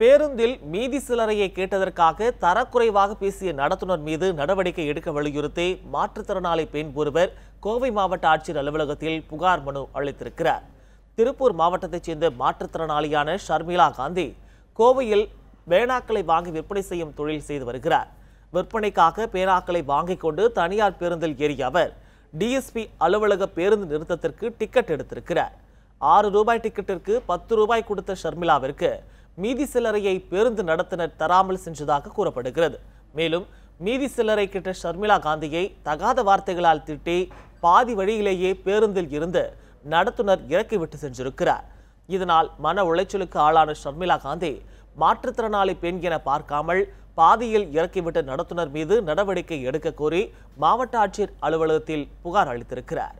பேருந்தில் மீதி சிலரையை கேட்டதற்காக தரக்குறைவாக பேசிய நடத்துனர் மீது நடவடிக்கை எடுக்க வலியுறுத்தி மாற்றுத்திறனாளி பெண் ஒருவர் கோவை மாவட்ட ஆட்சியர் அலுவலகத்தில் புகார் மனு அளித்திருக்கிறார். திருப்பூர் மாவட்டத்தைச் சேர்ந்த மாற்றுத்திறனாளியான ஷர்மிளா காந்தி கோவையில் பேனாக்களை வாங்கி விற்பனை செய்யும் தொழில் செய்து வருகிறார். விற்பனைக்காக பேனாக்களை வாங்கிக் கொண்டு தனியார் பேருந்தில் ஏறிய அவர் டிஎஸ்பி அலுவலக பேருந்து நிறுத்தத்திற்கு டிக்கெட் எடுத்திருக்கிறார். ஆறு ரூபாய் டிக்கெட்டிற்கு பத்து ரூபாய் கொடுத்த ஷர்மிளாவிற்கு மீதி சில்லறையை பேருந்து நடத்துனர் தராமல் சென்றதாக கூறப்படுகிறது. மேலும் மீதி சில்லறை கிட்ட ஷர்மிளா காந்தியை தகாத வார்த்தைகளால் திட்டி பாதி வழியிலேயே பேருந்தில் இருந்து நடத்துனர் இறக்கிவிட்டு சென்றிருக்கிறார். இதனால் மன உளைச்சலுக்கு ஆளான ஷர்மிளா காந்தி மாற்றுத்திறனாளி பெண் என பார்க்காமல் பாதியில் இறக்கிவிட்ட நடத்துனர் மீது நடவடிக்கை எடுக்க கோரி மாவட்ட ஆட்சியர் அலுவலகத்தில் புகார் அளித்திருக்கிறார்.